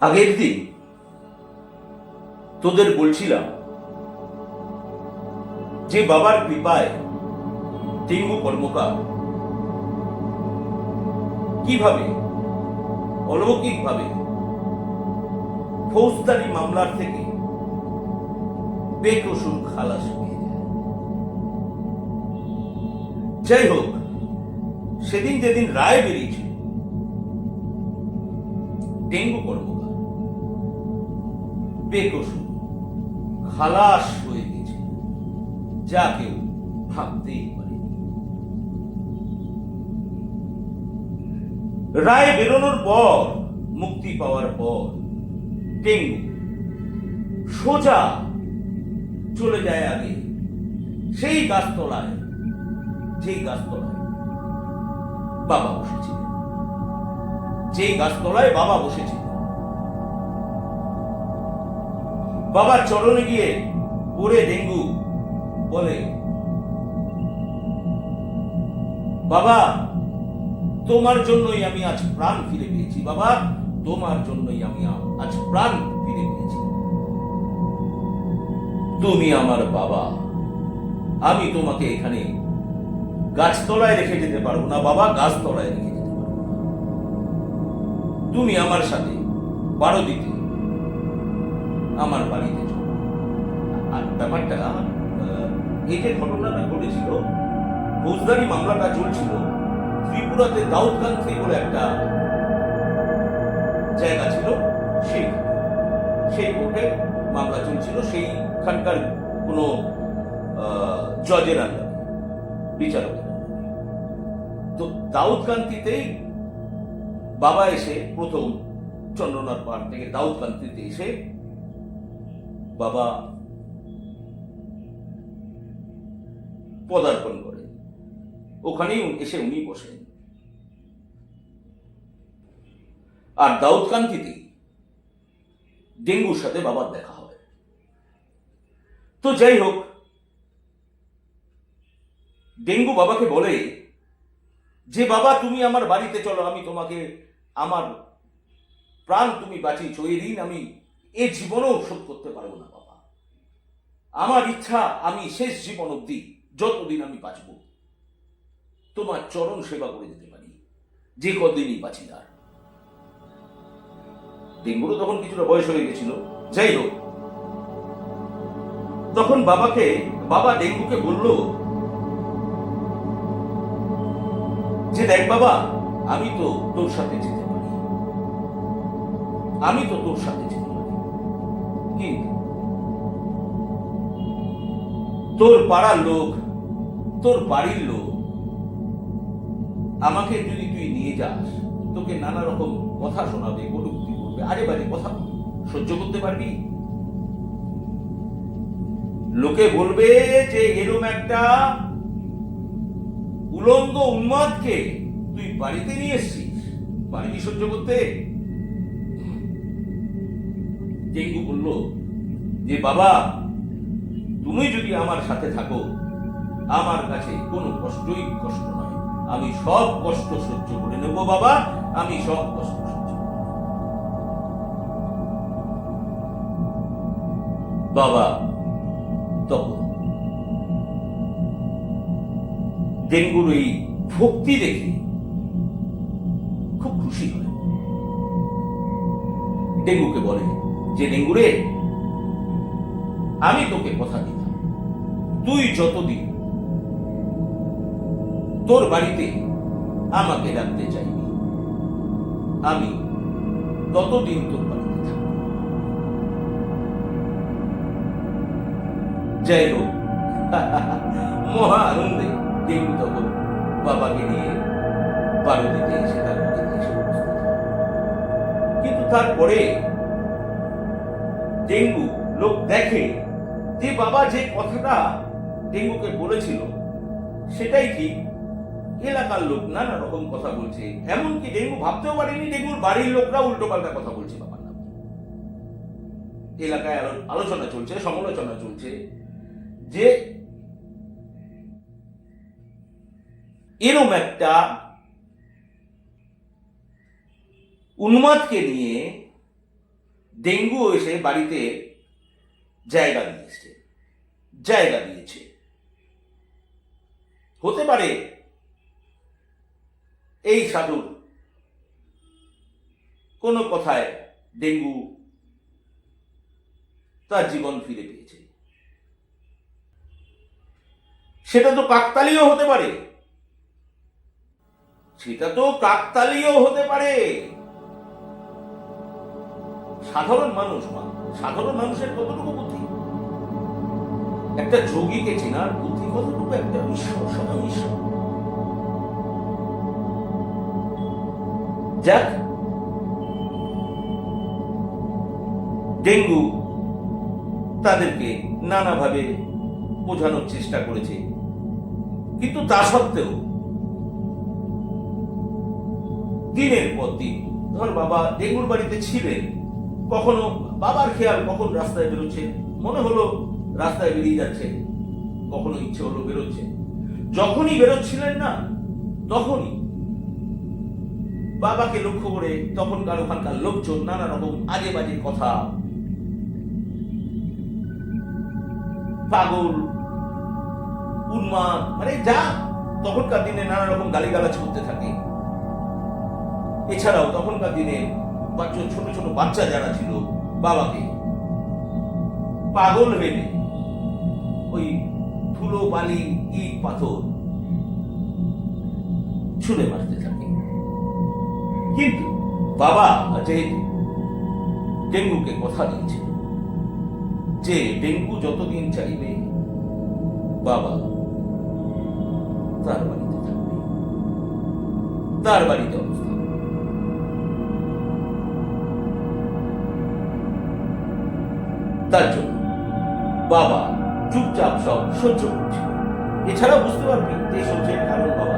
আগের দিন তোদের বলছিলাম যে বাবার কৃপায় ডেঙ্গু কর্মকার কীভাবে? অলৌকিকভাবে ফৌজদারি মামলার থেকে বেকসুর খালাস যাই হোক, সেদিন যেদিন রায় বেরিয়েছিল ডেঙ্গু কর্মকার বেকসুর। খালাস হয়ে গেছে। যা কেউ ভাবতেই পারে। রায় বেরোনোর পর, মুক্তি পাওয়ার পর, ডেঙ্গু সোজা চলে যায় আগে। সেই গাছতলায়, যেই গাছতলায় বাবা বসেছিলেন। যেই গাছতলায় বাবা বসেছিলেন। বাবার চরণে গিয়ে পড়ে ডেঙ্গু বলে। বাবা, তোমার জন্যই আমি আজ প্রাণ ফিরে পেয়েছি। বাবা, তোমার জন্যই আমি আজ প্রাণ ফিরে পেয়েছি। তুমি আমার বাবা। আমি তোমাকে এখানে গাছতলায় রেখে যেতে পারব না, বাবা, গাছতলায় রেখে যেতে পারব তুমি আমার সাথে বারো দিতে আমার বাড়িতে আর ব্যাপারটা এই যে ঘটনাটা ঘটেছিল, ফৌজদারি মামলাটা চলছিল ত্রিপুরাতে দাউদকান্থি বলে একটা জায়গা ছিল সেই সেই কোর্টে মামলা চলছিল, সেইখানকার কোনো জজের আন্ডারে আন্ডারে। তো দাউদকান্তিতেই বাবা এসে, প্রথম চন্দ্রনাথ পাহাড় থেকে দাউদকান্তিতে এসে বাবা পদার্পণ করেন ওখানেই এসে উনি বসেন। আর দাউদকান্তিতে ডেঙ্গুর সাথে বাবার দেখা হয় তো যাই হোক, ডেঙ্গু বাবাকে বলে, যে বাবা, তুমি আমার বাড়িতে চলো, আমি তোমাকে আমার প্রাণ তুমি বাঁচিয়েছ এই ঋণ আমি এ জীবনেও শোধ করতে পারব না, বাবা। আমার ইচ্ছা, আমি শেষ জীবন অবধি যতদিন আমি বাঁচব, তোমার চরণ সেবা করে যেতে পারি। যে কদিনই বাঁচি আর। ডেঙ্গুরও তখন কিছুটা বয়স হয়ে গেছিল। যাই হোক, তখন বাবাকে, বাবা ডেঙ্গুকে বলল, যে দেখ বাবা, আমি তো তোর সাথে যেতে পারি। আমি তো তোর সাথে যেতে কিন্তু তোর পাড়ার লোক, তোর বাড়ির লোক, আমাকে যদি তুই নিয়ে যাস, তোকে নানা রকম কথা শোনাবে, কটুক্তি করবে আরে বারে কথা সহ্য করতে পারবি? লোকে বলবে যে এরম একটা উলঙ্গ উন্মাদকে তুই বাড়িতে নিয়ে এসছিস। পারবি সহ্য করতে? ডেঙ্গু বলল, যে বাবা, তুমি যদি আমার সাথে থাকো, আমার কাছে কোনো কষ্টই কষ্ট নয়। আমি সব কষ্ট সহ্য করে নেব বাবা, আমি সব কষ্ট বাবা তখন ডেঙ্গুর এই ভক্তি দেখে খুব খুশি হয়। ডেঙ্গুকে বলে যে ডেঙ্গুরে আমি তোকে কথা দিলাম তুই যতদিন তোর বাড়িতে আমাকে রাখতে চাইবি, আমি ততদিন তোর বাড়িতে থাকব। যাই হোক, মহা আনন্দে ডেঙ্গু তখন বাবাকে নিয়ে পার্বতীতে এসে তার কিন্তু তারপরে ডেঙ্গু লোক দেখে যে বাবা যে কথাটা ডেঙ্গুকে বলেছিল, সেটাই ঠিক। এলাকার লোক নানা রকম কথা বলছে। এমনকি ডেঙ্গু ভাবতেও পারেনি, ডেঙ্গুর বাড়ির লোকরা উল্টো পাল্টা কথা বলছে বাবার নামে। এলাকায় আলোচনা চলছে, সমালোচনা চলছে যে এরম একটা উন্মাদকে নিয়ে ডেঙ্গু এসে বাড়িতে জায়গা দিয়েছে জায়গা দিয়েছে। হতে পারে এই সাধুর কোনো কথায় ডেঙ্গু তার জীবন ফিরে পেয়েছে। সেটা তো কাকতালীয় হতে পারে। সেটা তো কাকতালীয় হতে পারে। সাধারণ মানুষ সাধারণ মানুষের কতটুকু বুদ্ধি? একটা যোগীকে চেনার বুদ্ধি কতটুকু? একটা ঈশ্বর স্বয়ং ঈশ্বর। যাক। ডেঙ্গু তাদেরকে নানাভাবে বোঝানোর চেষ্টা করেছে। কিন্তু তা সত্ত্বেও দিনের পর দিন, ধর বাবা ডেঙ্গুর বাড়িতে ছিলেন কখনো বাবার খেয়াল কখন রাস্তায় বেরোচ্ছে? মনে হলো রাস্তায় বেরিয়ে যাচ্ছে। কখনো ইচ্ছে হলো বেরোচ্ছে। যখনই বেরোচ্ছিলেন না, তখনই বাবাকে লক্ষ্য করে তখনকার ওখানকার লোকজন নানা রকম আজে বাজে কথা। পাগল, উন্মাদ মানে যা তখনকার দিনে নানা রকম গালিগালাজ করতে থাকে। এছাড়াও তখনকার দিনে বাচ্চা ছোট ছোট বাচ্চা যারা ছিল, বাবাকে। পাগল ভেবে ওই ধুলো বালি, ইট, পাথর ছুঁড়ে মারতে থাকে। কিন্তু বাবা যেহেতু ডেঙ্গুকে কথা দিয়েছিল, যে ডেঙ্গু যতদিন চাইবে, বাবা তার বাড়িতে থাকবে। তার বাড়িতে তার জন্য। বাবা চুপচাপ সব সহ্য করছিল। এছাড়াও বুঝতে পারবি যে সহ্যের কারণ বাবা।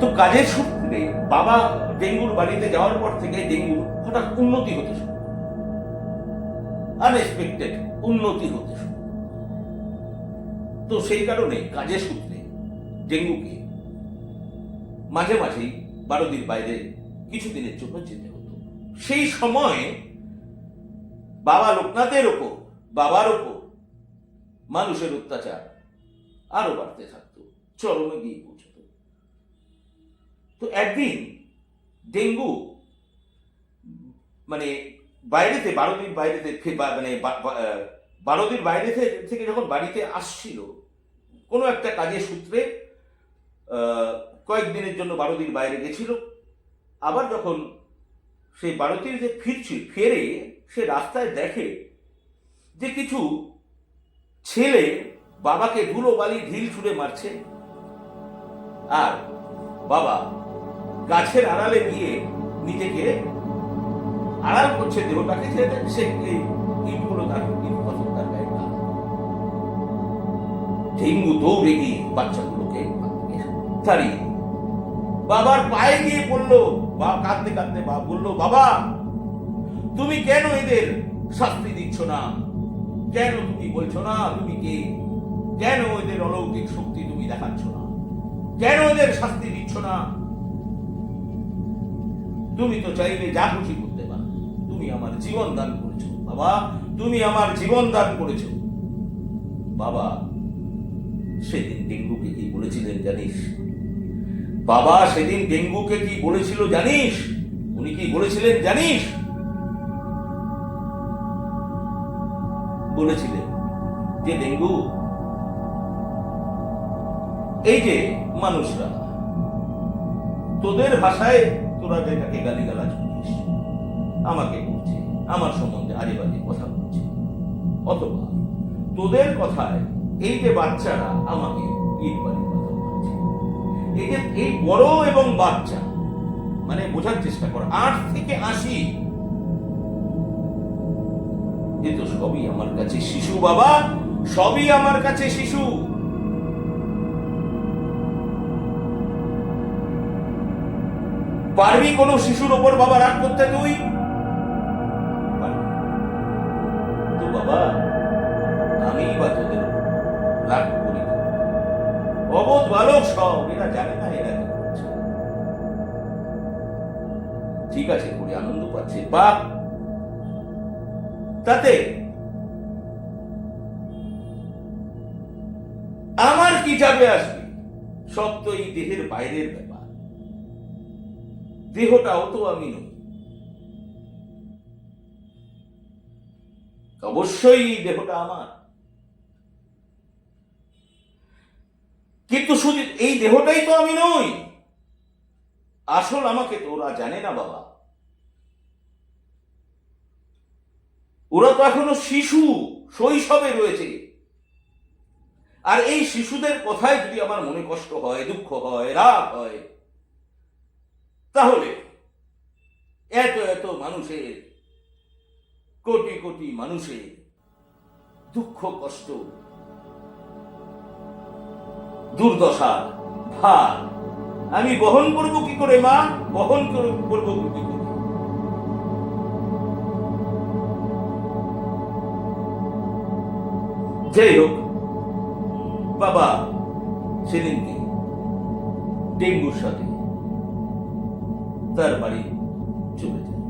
তো কাজের সূত্রে বাবা ডেঙ্গুর বাড়িতে যাওয়ার পর থেকে ডেঙ্গু হঠাৎ উন্নতি হতে শুরু আনএক্সপেক্টেড উন্নতি হতে শুরু তো সেই কারণে কাজের সূত্রে ডেঙ্গুকে মাঝে মাঝেই বারোদির বাইরে কিছু দিনের জন্য যেতে সেই সময়ে বাবা লোকনাথের ওপর বাবার ওপর মানুষের অত্যাচার আরও বাড়তে থাকতো চরমে গিয়ে পৌঁছত। তো একদিন ডেঙ্গু মানে বাইরেতে বারোদিন বাইরেতে মানে বা- বা- আহ, বারোদিন বাইরে থেকে যখন বাড়িতে আসছিল কোনো একটা কাজের সূত্রে কয়েকদিনের জন্য বারোদিন বাইরে গেছিল। আবার যখন সেই বারোদিন যে ফিরছিল ফেরে সে রাস্তায় দেখে যে কিছু ছেলে বাবাকে ধুলো বালি ঢিল ছুঁড়ে মারছে আর বাবা গাছের আড়ালে গিয়ে নিজেকে আড়াল করছে, দেহটাকে সে ইটগুলো তার ইট পাথর তার গায়ে না ডেঙ্গু দৌড়ে গিয়ে বাচ্চাগুলোকে তাড়িয়ে। বাবার পায়ে গিয়ে পড়ল। বা কাঁদতে কাঁদতে বা বলল, বাবা, তুমি কেন এদের শাস্তি দিচ্ছ না? কেন তুমি বলছো না তুমি কে কেন এদের অলৌকিক শক্তি তুমি দেখাচ্ছ না? কেন এদের শাস্তি দিচ্ছ না? তুমি তো চাইলে যা খুশি করতে পারো। তুমি আমার জীবন দান করেছ, বাবা। তুমি আমার জীবন দান করেছ। বাবা, সেদিন ডেঙ্গুকে কি বলেছিলেন জানিস? বাবা সেদিন ডেঙ্গুকে কি বলেছিল জানিস? উনি কি বলেছিলেন জানিস? বলেছিলেন যে ডেঙ্গু। এই যে মানুষরা, তোদের ভাষায় তোরা যেটাকে গালিগালাজ করিস আমাকে বলছে আমার সম্বন্ধে আজে বাজে কথা বলছে অথবা তোদের কথায় এই যে বাচ্চারা আমাকে ইট বাড়ি এই এই বড় এবং বাচ্চা? মানে বোঝার চেষ্টা আট থেকে এ তো সবই আমার কাছে শিশু, বাবা। সবই আমার কাছে শিশু। পারবি কোনো শিশুর ওপর বাবা রাগ করতে তুই? তো বাবা আমি বা তোদের রাগ বালক সব, এরা জানে না, এরা ঠিক আছে করে আনন্দ পাচ্ছে। বাপ তাতে আমার কি যাবে আসবে? সব তো এই দেহের বাইরের ব্যাপার। দেহটাও তো আমি নই। অবশ্যই দেহটা আমার। কিন্তু শুধু এই দেহটাই তো আমি নই। আসল আমাকে তো ওরা জানে না বাবা। ওরা তো এখনও শিশু, শৈশবে রয়েছে। আর এই শিশুদের কথায় যদি আমার মনে কষ্ট হয়, দুঃখ হয়, রাগ হয়, তাহলে এত এত মানুষের, কোটি কোটি মানুষের দুঃখ কষ্ট দুর্দশা। ভার আমি বহন করব কি করে, মা? বহন করব কি করে? যাই হোক, বাবা সেদিনকে ডেঙ্গুর সাথে তার বাড়ি চলে যায়।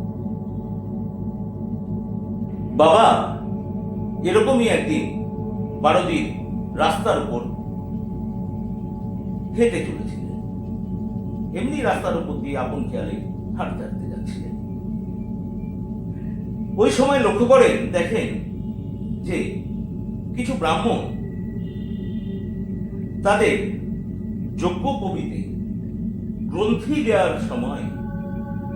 বাবা, এরকমই একদিন বারো দিন রাস্তার উপর হেঁটে চলেছিলেন। এমনি রাস্তার উপর দিয়ে আপন খেয়ালে হাঁটতে হাঁটতে যাচ্ছিলেন। ওই সময় লক্ষ্য করেন, দেখেন যে কিছু ব্রাহ্মণ তাদের যজ্ঞ কবিতে গ্রন্থি দেওয়ার সময়,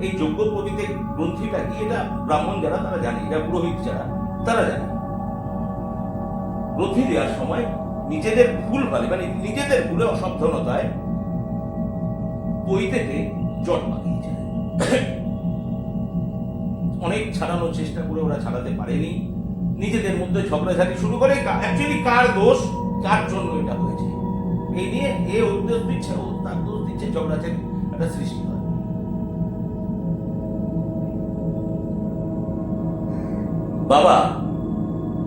এই যজ্ঞ কবিতে গ্রন্থিটা কি এটা ব্রাহ্মণ যারা, তারা জানে। এটা পুরোহিত যারা, তারা জানে। গ্রন্থি দেওয়ার সময় নিজেদের ভুল ভালে মানে নিজেদের ভুলে অসাবধানতায় পইতেতে জট পাকিয়ে যায় অনেক ছাড়ানোর চেষ্টা করে ওরা ছাড়াতে পারেনি। নিজেদের মধ্যে ঝগড়াঝাটি শুরু করে অ্যাকচুয়ালি কার দোষ, কার জন্য এটা হয়েছে? এই নিয়ে এ দোষ দিচ্ছে ও তার দোষ দিচ্ছে ঝগড়াঝাটি একটা সৃষ্টি হয়। বাবা,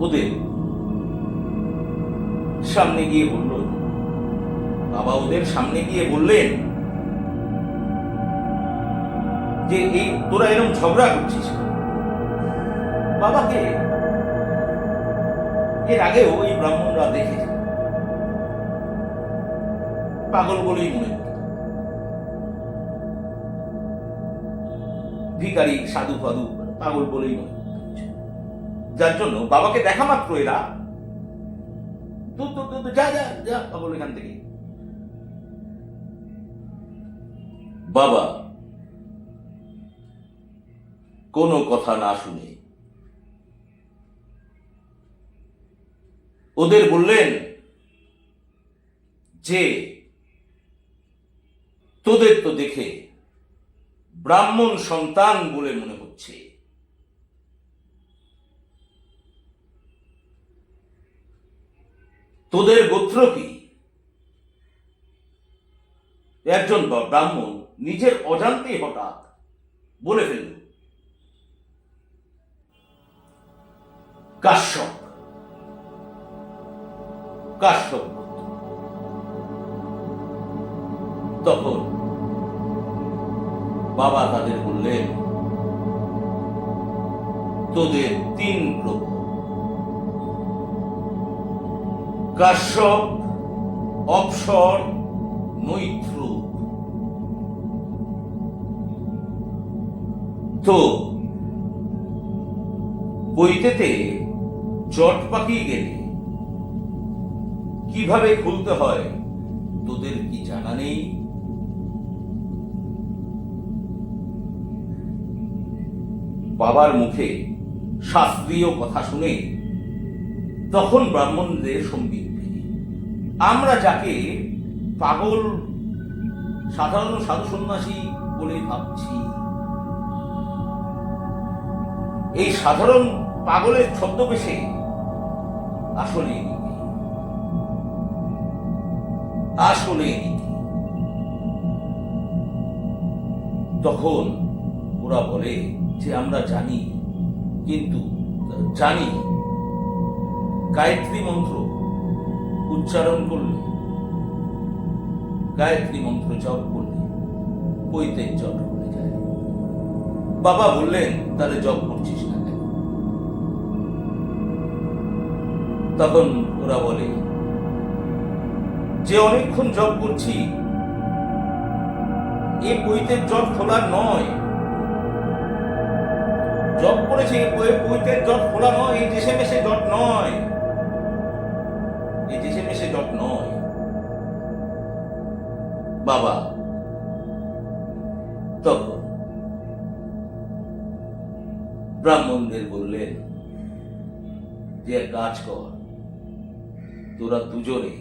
ওদের সামনে গিয়ে বলল, বাবা ওদের সামনে গিয়ে বললেন যে এই তোরা এরকম ঝগড়া করছিস বাবাকে এর আগেও এই ব্রাহ্মণরা দেখেছে। পাগল বলেই মনে ভিকারি সাধু ফাধু, পাগল বলেই মনে যার জন্য বাবাকে দেখা মাত্র এরা দূর দূর দূর যা যা যা, পাগল এখান থেকে। বাবা, কোনো কথা না শুনে ওদের বললেন যে, তোদের তো দেখে ব্রাহ্মণ সন্তান বলে মনে হচ্ছে। তোদের গোত্র কি? একজন ব্রাহ্মণ নিজের অজান্তে হঠাৎ বলে ফেলল, কাশ্যপ কাশ্যপ। তখন বাবা তাদের বললেন, তোদের তিন প্রভু। কাশ্যপ অপসর মৈত্র তো, বইতেতে জট পাকিয়ে গেলে কীভাবে খুলতে হয়, তোদের কি জানা নেই? বাবার মুখে শাস্ত্রীয় কথা শুনে তখন ব্রাহ্মণদের পেয়ে আমরা যাকে পাগল, সাধারণ সাধু সন্ন্যাসী বলে ভাবছি। এই সাধারণ পাগলের ছদ্মবেশে আসলে আসলে তখন ওরা বলে যে আমরা জানি, কিন্তু জানি, গায়ত্রী মন্ত্র উচ্চারণ করলে। গায়ত্রী মন্ত্র জপ করলে পৈতের জট খুলে যায়। বাবা বললেন, তাহলে জব করছিস না কেন? তখন ওরা বলে, যে অনেকক্ষণ জব করছি, এ বইতে জব খোলা নয়। জব করেছে এ বই- বইতে জট খোলা নয়, এই দেশে মেশে জট নয়। বাবা। তখন ব্রাহ্মণদের বললেন যে এক কাজ কর, তোরা দুজনে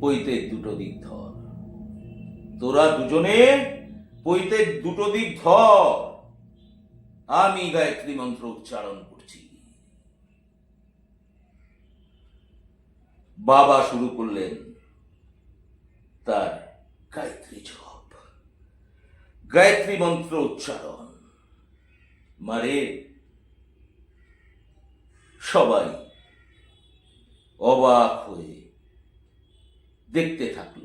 পৈতে দুটো দিক ধর। তোরা দুজনে পৈতে দুটো দিক ধর। আমি গায়ত্রী মন্ত্র উচ্চারণ করছি। বাবা শুরু করলেন তার গায়ত্রী জপ। গায়ত্রী মন্ত্র উচ্চারণ। মারে, সবাই অবাক হয়ে দেখতে থাকল।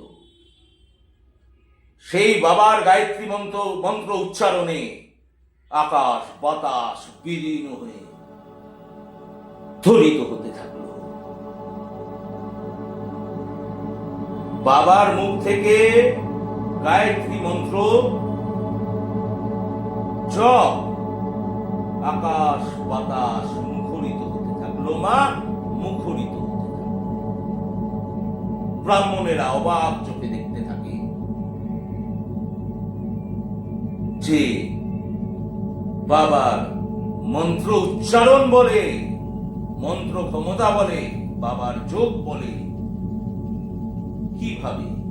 সেই বাবার গায়ত্রী মন্ত্র মন্ত্র উচ্চারণে আকাশ, বাতাস বিলীন হয়ে ধ্বনিত হতে থাকল। বাবার মুখ থেকে গায়ত্রী মন্ত্র, জপ, আকাশ, বাতাস মুখরিত হতে থাকল, মা মুখরিত হতে থাকল। ব্রাহ্মণেরা অবাক চোখে দেখতে থাকে যে বাবার মন্ত্র উচ্চারণ বলে, মন্ত্র ক্ষমতা বলে, বাবার যোগ বলে কীভাবে?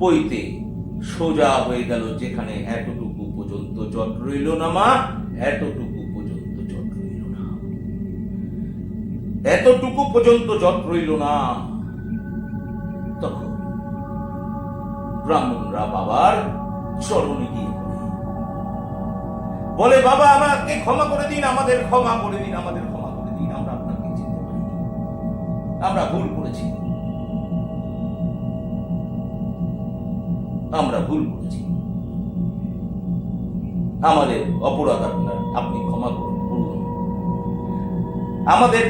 পইতে সোজা হয়ে গেল যেখানে এতটুকু পর্যন্ত জট রইল না, মা। এতটুকু পর্যন্ত জট রইল না। এতটুকু পর্যন্ত জট রইল না। তখন ব্রাহ্মণরা বাবার চরণে গিয়ে বলে বাবা, আমাকে ক্ষমা করে দিন, আমাদের ক্ষমা করে দিন, আমাদের ক্ষমা করে দিন। আমরা আপনাকে চিনতে আমরা ভুল করেছি। আমরা ভুল করেছি আমাদের অপরাধ আপনার, আপনি ক্ষমা করুন আমাদের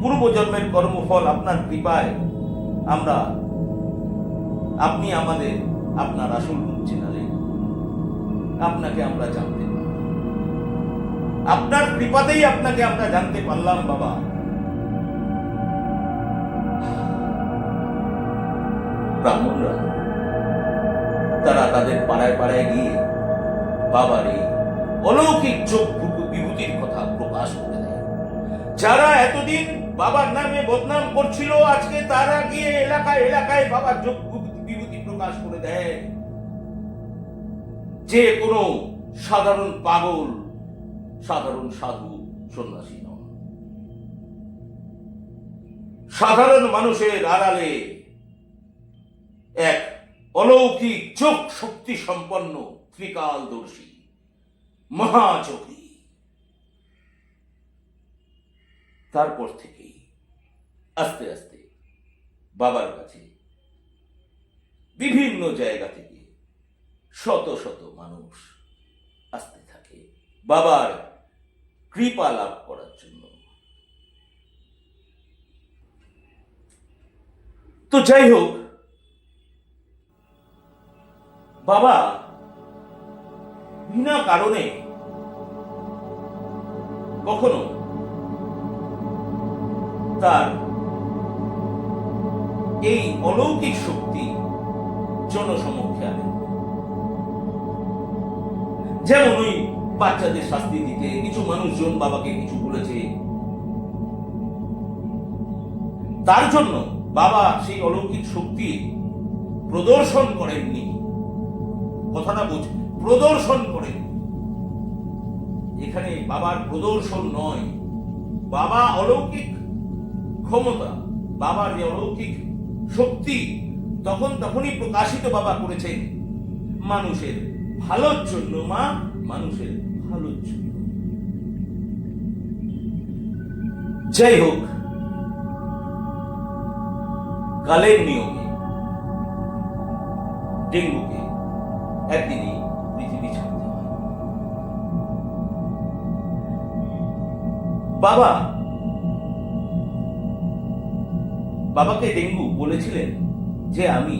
পূর্বজন্মের কর্মফল আপনার কৃপায় আমরা, আপনি আমাদের আপনার আসল রূপ চেনালেন। আপনাকে আমরা জানতে আপনার কৃপাতেই আপনাকে আমরা জানতে পারলাম, বাবা। ব্রাহ্মণরা। তারা তাদের পাড়ায় পাড়ায় গিয়ে বাবার এই অলৌকিক চোখ বিভূতির কথা প্রকাশ করে দেয়। যারা এতদিন বাবার নামে বদনাম করছিল, আজকে তারা গিয়ে এলাকায় এলাকায় বাবার যোগ বিভূতি প্রকাশ করে দেয়। যে কোনো সাধারণ পাগল, সাধারণ সাধু সন্ন্যাসী নন। সাধারণ মানুষের আড়ালে এক অলৌকিক চোখ শক্তি সম্পন্ন ত্রিকালদর্শী, মহাযোগী। তারপর থেকেই আস্তে আস্তে বাবার কাছে বিভিন্ন জায়গা থেকে শত শত মানুষ আসতে থাকে বাবার কৃপা লাভ করার জন্য। তো যাই হোক বাবা, বিনা কারণে কখনো তার এই অলৌকিক শক্তি জনসমক্ষে আনে। যেমন ওই বাচ্চাদের শাস্তি দিতে কিছু মানুষজন বাবাকে কিছু বলেছে। তার জন্য বাবা সেই অলৌকিক শক্তি প্রদর্শন করেননি। কথাটা বুঝ, প্রদর্শন করেন এখানে বাবার প্রদর্শন নয়। বাবা অলৌকিক ক্ষমতা, বাবার যে অলৌকিক শক্তি, তখন তখনই প্রকাশিত বাবা করেছেন। মানুষের ভালোর জন্য মা, মানুষের ভালোর জন্য। যাই হোক, কালের নিয়মে, ডেঙ্গুকে একদিনই পৃথিবী ছাড়তে হয়। বাবা, বাবাকে ডেঙ্গু বলেছিলেন যে আমি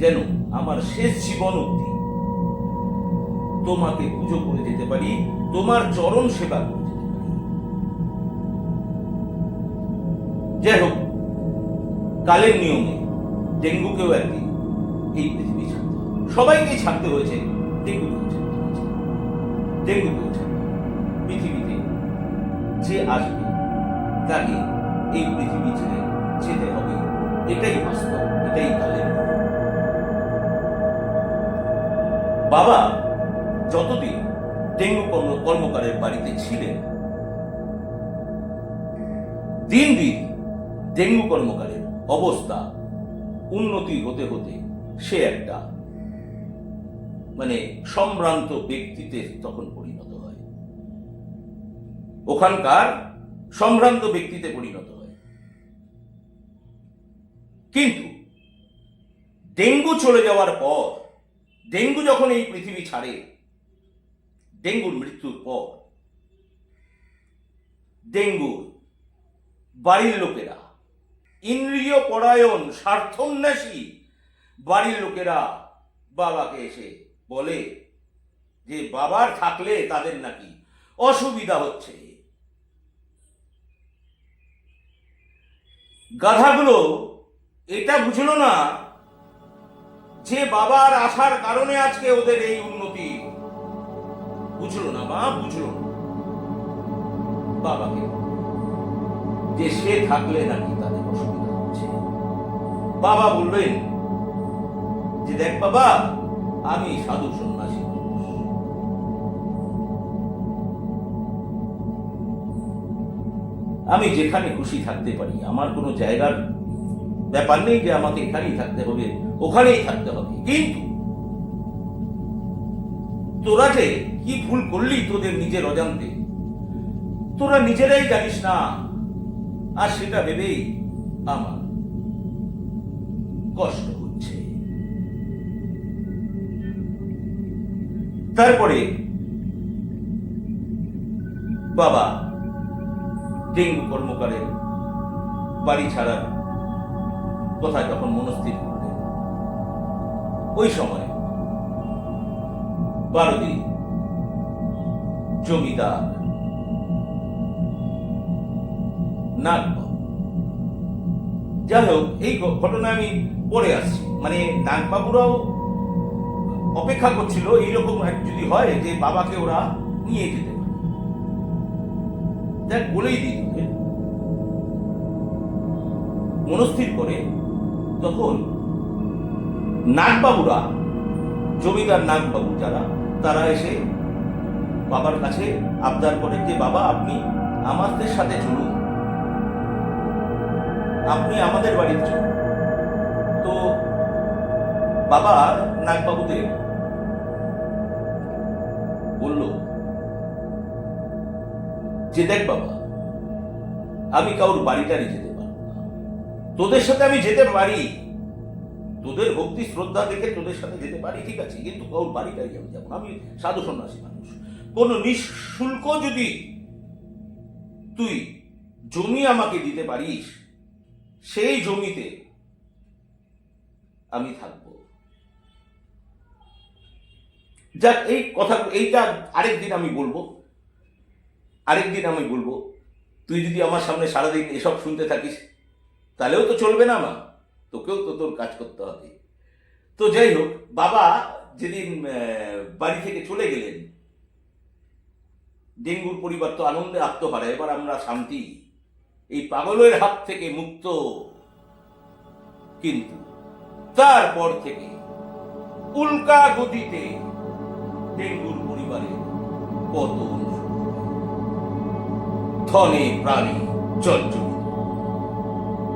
যেন আমার শেষ জীবন অব্দি তোমাকে পুজো করে যেতে পারি, তোমার চরণ সেবা করে যেতে পারি। যাই হোক, কালের নিয়মে ডেঙ্গুকেও একদিন এই পৃথিবী ছাড়তে হয়েছে। হয়েছে ডেঙ্গুকেও পৃথিবীতে যে আসবে, তাকে এই পৃথিবী ছেড়ে যেতে হবে। এটাই বাস্তব, এটাই কালের বাবা যতদিন ডেঙ্গু কর্ম- কর্মকারের বাড়িতে ছিলেন, দিন দিন ডেঙ্গু কর্মকারের অবস্থা উন্নতি হতে হতে সে একটা মানে সম্ভ্রান্ত ব্যক্তিতে তখন পরিণত হয়। ওখানকার সম্ভ্রান্ত ব্যক্তিতে পরিণত হয়। কিন্তু ডেঙ্গু চলে যাওয়ার পর, ডেঙ্গু যখন এই পৃথিবী ছাড়ে, ডেঙ্গুর মৃত্যুর পর, ডেঙ্গুর বাড়ির লোকেরা, ইন্দ্রিয় পরায়ণ স্বার্থন্যাসী বাড়ির লোকেরা বাবাকে এসে বলে যে বাবার থাকলে তাদের নাকি অসুবিধা হচ্ছে। গাধাগুলো এটা বুঝলো না যে বাবার আসার কারণে আজকে ওদের এই উন্নতি। বুঝলো না মা, বুঝলো বাবাকে যে সে থাকলে নাকি তাদের অসুবিধা হচ্ছে। বাবা বললেন যে দেখ বাবা আমি সাধু সন্ন্যাসী। আমি যেখানে খুশি থাকতে পারি, আমার কোনো জায়গার ব্যাপার নেই যে আমাকে এখানেই থাকতে হবে, ওখানেই থাকতে হবে। কিন্তু তোরা যে কি ভুল করলি তোদের নিজের অজান্তে, তোরা নিজেরাই জানিস না, আর সেটা ভেবেই আমার কষ্ট। তারপরে, বাবা, ডেঙ্গু কর্মকারের বাড়ি ছাড়ার কথা যখন মনস্থির করলেন ওই সময় বারোদি জমিদার নাগবাবু যাই হোক এই ঘটনা আমি পরে আসছি। মানে নাগবাবুরাও অপেক্ষা করছিল, এইরকম যদি হয় যে বাবাকে ওরা নিয়ে যেতে পারে। বলেই দিই মনস্থির করে তখন নাগবাবুরা, জমিদার নাগবাবু যারা, তারা এসে বাবার কাছে আবদার করে যে, বাবা, আপনি আমাদের সাথে চলুন। আপনি আমাদের বাড়িতে চলুন। তো বাবা নাগবাবুদের বলল, যে দেখ বাবা, আমি কারোর বাড়িটারি যেতে পারব তোদের সাথে আমি যেতে পারি। তোদের ভক্তি শ্রদ্ধা দেখে তোদের সাথে যেতে পারি, ঠিক আছে? কিন্তু কারোর বাড়িটারি আমি যাব আমি সাধু সন্ন্যাসী মানুষ। কোন নিঃশুল্ক যদি তুই জমি আমাকে দিতে পারিস, সেই জমিতে আমি থাকব। যাক, এই কথা, এইটা আরেক দিন আমি বলব। আরেকদিন আমি বলব। তুই যদি আমার সামনে সারাদিন এসব শুনতে থাকিস, তাহলেও তো চলবে না মা। তোকেও তো তোর কাজ করতে হবে। তো যাই হোক, বাবা যেদিন বাড়ি থেকে চলে গেলেন, ডেঙ্গুর পরিবার তো আনন্দে আত্মহারা। এবার আমরা শান্তি। এই পাগলের হাত থেকে মুক্ত। কিন্তু তারপর থেকে উল্কা গতিতে ডেঙ্গুর পরিবারের পতন ধনে প্রাণী জর্জরিত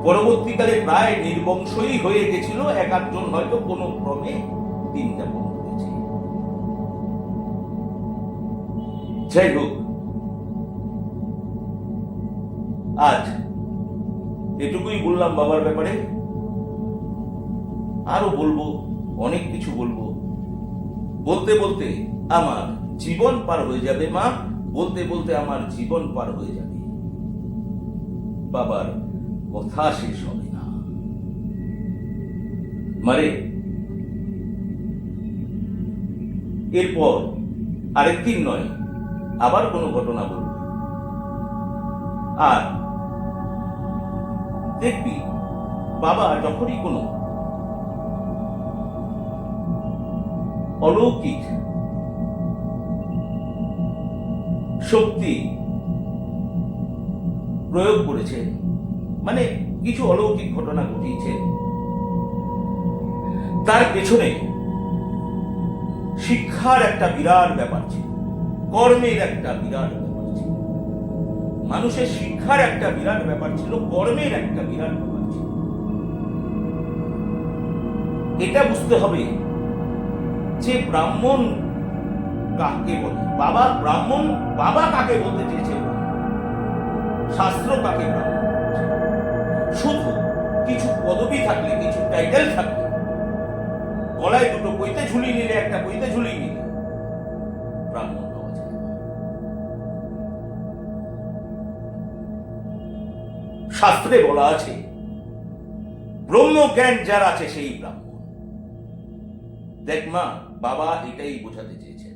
পরবর্তীকালে প্রায় নির্বংশই হয়ে গেছিল, এক আধজন হয়তো কোনো ক্রমে দিন যাপন করেছে। যাই হোক, আজ এটুকুই বললাম বাবার ব্যাপারে। আরও বলব, অনেক কিছু বলব। বলতে বলতে আমার জীবন পার হয়ে যাবে, মা। বলতে বলতে আমার জীবন পার হয়ে যাবে। বাবার কথা শেষ হবে না। মারে, এরপর আরেকদিন নয়, আবার কোনো ঘটনা বলবে। আর দেখবি, বাবা যখনই কোনো অলৌকিক শক্তি প্রয়োগ করেছে। মানে কিছু অলৌকিক ঘটনা ঘটিয়েছে। তার পেছনে শিক্ষার একটা বিরাট ব্যাপার ছিল কর্মের একটা বিরাট ব্যাপার ছিল মানুষের শিক্ষার একটা বিরাট ব্যাপার ছিল, কর্মের একটা বিরাট ব্যাপার ছিল। এটা বুঝতে হবে যে ব্রাহ্মণ কাকে বলে? বাবা ব্রাহ্মণ, বাবা কাকে বলতে চেয়েছে? শাস্ত্র কাকে শুধু কিছু পদবি থাকলে, কিছু টাইটেল থাকলে, গলায় দুটো বইতে ঝুলি নিলে, একটা বইতে ঝুলি নিলে, ব্রাহ্মণ শাস্ত্রে বলা আছে ব্রহ্ম জ্ঞান যার আছে, সেই ব্রাহ্মণ। দেখ মা, বাবা এটাই বোঝাতে চেয়েছেন।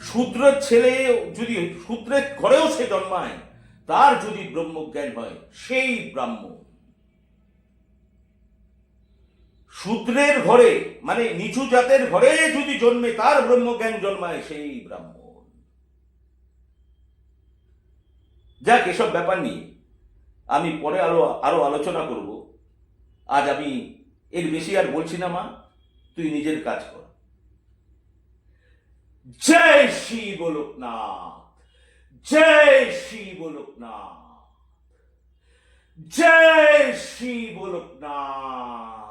শূদ্রের ছেলে যদি শূদ্রের ঘরেও সে জন্মায়, তার যদি ব্রহ্মজ্ঞান হয়, সেই ব্রাহ্ম। শূদ্রের ঘরে মানে নিচু জাতের ঘরে যদি জন্মে, তার ব্রহ্মজ্ঞান জন্মায়, সেই ব্রাহ্মণ যাক, এসব ব্যাপার নিয়ে আমি পরে আরও আরও আলোচনা করব। আজ আমি এর বেশি আর বলছি না, মা। তুই নিজের কাজ কর। জয় শ্রী বলুক না জয় শ্রী বলুক না জয় শ্রী বলুক লোকনাথ